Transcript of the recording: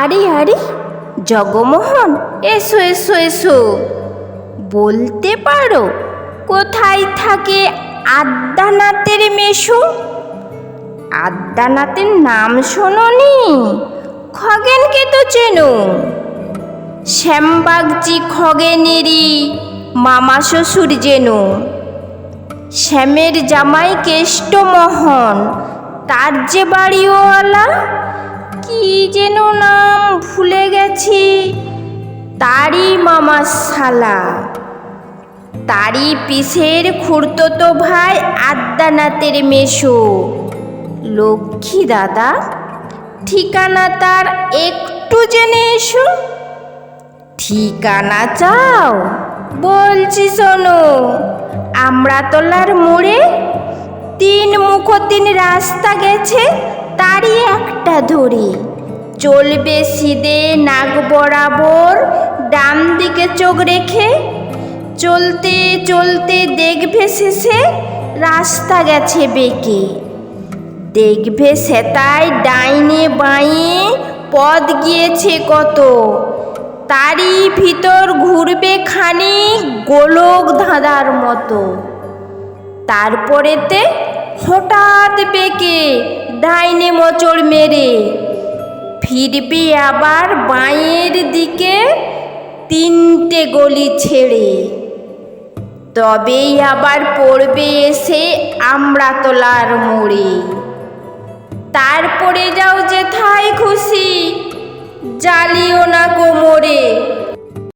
আরে আরে, জগমোহন, এসো এসো এসো। বলতে পারো, কোথায় থাকে আদ্যানাথের মেশো? আদ্যানাথের নাম শোনি খগেনকে তো চেনো। শ্যামবাগজি খগেনেরই মামা শ্বশুর যেন। শ্যামের জামাই কেষ্টমোহন, তার যে বাড়িওয়ালা কি যেন নাম ভুলে গেছি। তারই মামা শালা। তারই পিসের খুড়তো ভাই আদ্যানাথের মেশো লক্ষ্মী দাদা, ঠিকানা তার একটু জেনে এসো। ঠিকানা চাও? বলছি শোনো আমরা তোলার মোড়ে তিন মুখ তিন রাস্তা গেছে, তারই ধরে। চলবে সিদে নাক বরাবর, ডান দিকে চোখ রেখে। চলতে চলতে দেখবে শেষে, রাস্তা গেছে বেঁকে। দেখবে সেটাই ডাইনে বাঁয়ে, পথ গিয়েছে কত। তারই ভিতর ঘুরবে খানি গোলক ধাঁধার মতো। তারপরেতে হঠাৎ বেঁকে ডাইনে মোচড় মেরে। ফিরবি আবার বাঁয়ের দিকে তিনটে গলি ছেড়ে। তবেই আবার পড়বে এসে আমরা তোলার মোড়ে। তারপরে যাও যে যেথায় খুশি, জ্বালিও না কোমরে।